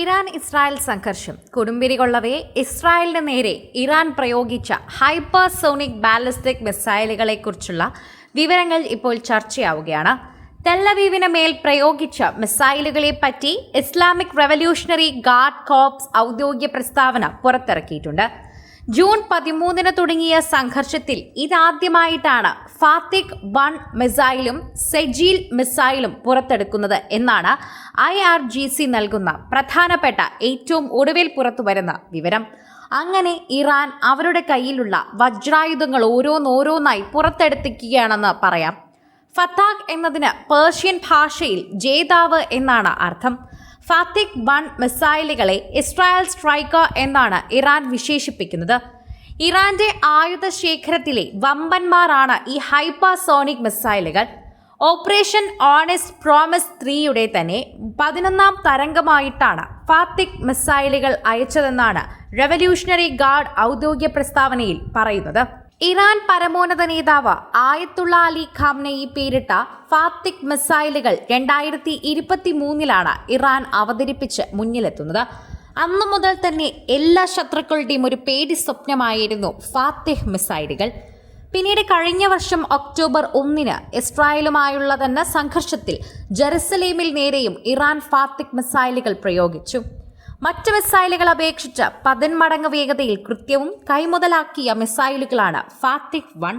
Iran Israel സംഘർഷം. കൊടുമ്പിരി കൊള്ളവേ ഇസ്രായേലിന് നേരെ ഇറാൻ പ്രയോഗിച്ച ഹൈപ്പർസോണിക് ബാലിസ്റ്റിക് മിസൈലുകളെക്കുറിച്ചുള്ള വിവരങ്ങൾ ഇപ്പോൾ ചർച്ചയാവുകയാണ്. തെല്ലവീവിന് മേൽ പ്രയോഗിച്ച മിസൈലുകളെ പറ്റി ഇസ്ലാമിക് റവല്യൂഷണറി ഗാർഡ് കോപ്സ് ഔദ്യോഗിക പ്രസ്താവന പുറത്തിറക്കിയിട്ടുണ്ട്. ജൂൺ പതിമൂന്നിന് തുടങ്ങിയ സംഘർഷത്തിൽ ഇതാദ്യമായിട്ടാണ് ഫാത്തിക് വൺ മിസൈലും സെജീൽ മിസൈലും പുറത്തെടുക്കുന്നത് എന്നാണ് ഐ ആർ ജി സി നൽകുന്ന പ്രധാനപ്പെട്ട ഏറ്റവും ഒടുവിൽ പുറത്തുവരുന്ന വിവരം. അങ്ങനെ ഇറാൻ അവരുടെ കയ്യിലുള്ള വജ്രായുധങ്ങൾ ഓരോന്നോരോന്നായി പുറത്തെടുത്തിക്കുകയാണെന്ന് പറയാം. ഫത്താഖ് എന്നതിന് പേർഷ്യൻ ഭാഷയിൽ ജേതാവ് എന്നാണ് അർത്ഥം. ഫാത്തിക് വൺ മിസൈലുകളെ ഇസ്രായേൽ സ്ട്രൈക്കർ എന്നാണ് ഇറാൻ വിശേഷിപ്പിക്കുന്നത്. ഇറാന്റെ ആയുധ ശേഖരത്തിലെ വമ്പന്മാരാണ് ഈ ഹൈപ്പർസോണിക് മിസൈലുകൾ. ഓപ്പറേഷൻ ഓണസ്റ്റ് പ്രോമിസ് ത്രീയുടെ തന്നെ പതിനൊന്നാം തരംഗമായിട്ടാണ് ഫാത്തിക് മിസൈലുകൾ അയച്ചതെന്നാണ് റവല്യൂഷണറി ഗാർഡ് ഔദ്യോഗിക പ്രസ്താവനയിൽ പറയുന്നത്. ഇറാൻ പരമോന്നത നേതാവ് ആയത്തുള്ള അലി ഈ പേരിട്ട ഫാത്തിക് മിസൈലുകൾ രണ്ടായിരത്തി ഇരുപത്തി മൂന്നിലാണ് ഇറാൻ അവതരിപ്പിച്ച് മുന്നിലെത്തുന്നത്. അന്നു മുതൽ തന്നെ എല്ലാ ശത്രുക്കളുടെയും ഒരു പേടി സ്വപ്നമായിരുന്നു ഫാത്തിഹ് മിസൈലുകൾ. പിന്നീട് കഴിഞ്ഞ വർഷം ഒക്ടോബർ ഒന്നിന് ഇസ്രായേലുമായുള്ള തന്നെ സംഘർഷത്തിൽ ജെറുസലേമിൽ നേരെയും ഇറാൻ ഫാത്തിക് മിസൈലുകൾ പ്രയോഗിച്ചു. മറ്റ് മിസൈലുകളെ അപേക്ഷിച്ച് പതിന്മടങ്ങ് വേഗതയിൽ കൃത്യവും കൈമുതലാക്കിയ മിസൈലുകളാണ് ഫാത്തിക് വൺ.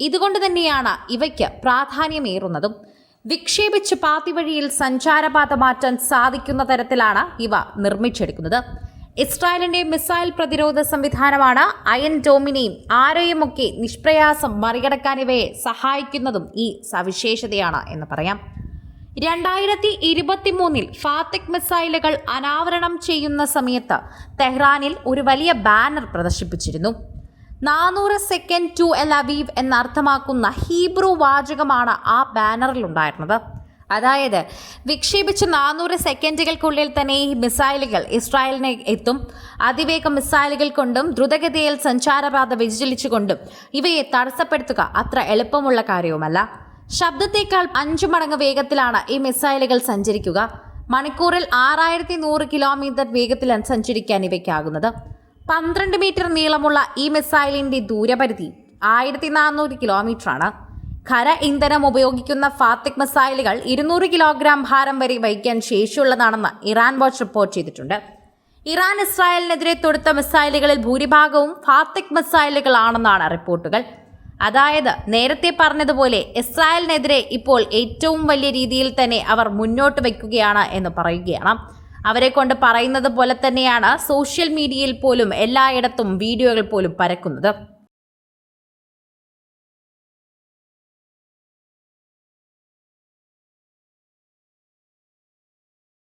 ഇതുകൊണ്ട് തന്നെയാണ് ഇവയ്ക്ക് പ്രാധാന്യമേറുന്നതും. വിക്ഷേപിച്ച് പാതി വഴിയിൽ സഞ്ചാരപാത മാറ്റാൻ സാധിക്കുന്ന തരത്തിലാണ് ഇവ നിർമ്മിച്ചെടുക്കുന്നത്. ഇസ്രായേലിന്റെ മിസൈൽ പ്രതിരോധ സംവിധാനമാണ് അയൻ ഡോമിനെയും ആരെയുമൊക്കെ നിഷ്പ്രയാസം മറികടക്കാൻ ഇവയെ സഹായിക്കുന്നതും ഈ സവിശേഷതയാണ് എന്ന് പറയാം. രണ്ടായിരത്തി ഇരുപത്തി മൂന്നിൽ ഫാത്തിക് മിസൈലുകൾ അനാവരണം ചെയ്യുന്ന സമയത്ത് തെഹ്റാനിൽ ഒരു വലിയ ബാനർ പ്രദർശിപ്പിച്ചിരുന്നു. നാനൂറ് സെക്കൻഡ് ടു എൽ അവീവ് എന്നർത്ഥമാക്കുന്ന ഹീബ്രു വാചകമാണ് ആ ബാനറിൽ ഉണ്ടായിരുന്നത്. അതായത് വിക്ഷേപിച്ച് നാനൂറ് സെക്കൻഡുകൾക്കുള്ളിൽ തന്നെ ഈ മിസൈലുകൾ ഇസ്രായേലിനെ എത്തും. അതിവേഗ മിസൈലുകൾ കൊണ്ടും ദ്രുതഗതിയിൽ സഞ്ചാരപാത വ്യതിചലിച്ചുകൊണ്ടും ഇവയെ തടസ്സപ്പെടുത്തുക അത്ര എളുപ്പമുള്ള കാര്യവുമല്ല. ശബ്ദത്തേക്കാൾ അഞ്ചു മടങ്ങ് വേഗത്തിലാണ് ഈ മിസൈലുകൾ സഞ്ചരിക്കുക. മണിക്കൂറിൽ ആറായിരത്തി നൂറ് കിലോമീറ്റർ വേഗത്തിലാണ് സഞ്ചരിക്കാൻ ഇവയ്ക്കാകുന്നത്. പന്ത്രണ്ട് മീറ്റർ നീളമുള്ള ഈ മിസൈലിന്റെ ദൂരപരിധി ആയിരത്തി നാനൂറ് കിലോമീറ്ററാണ്. ഖര ഇന്ധനം ഉപയോഗിക്കുന്ന ഫാത്തിക് മിസൈലുകൾ ഇരുന്നൂറ് കിലോഗ്രാം ഭാരം വരെ വഹിക്കാൻ ശേഷിയുള്ളതാണെന്ന് ഇറാൻ വാച്ച് റിപ്പോർട്ട് ചെയ്തിട്ടുണ്ട്. ഇറാൻ ഇസ്രായേലിനെതിരെ തൊടുത്ത മിസൈലുകളിൽ ഭൂരിഭാഗവും ഫാത്തിക് മിസൈലുകളാണെന്നാണ് റിപ്പോർട്ടുകൾ. അതായത് നേരത്തെ പറഞ്ഞതുപോലെ ഇസ്രായേലിനെതിരെ ഇപ്പോൾ ഏറ്റവും വലിയ രീതിയിൽ തന്നെ അവർ മുന്നോട്ട് വയ്ക്കുകയാണ് എന്ന് പറയുകയാണ്. അവരെ കൊണ്ട് പറയുന്നത് പോലെ തന്നെയാണ് സോഷ്യൽ മീഡിയയിൽ പോലും എല്ലായിടത്തും വീഡിയോകൾ പോലും പരക്കുന്നത്.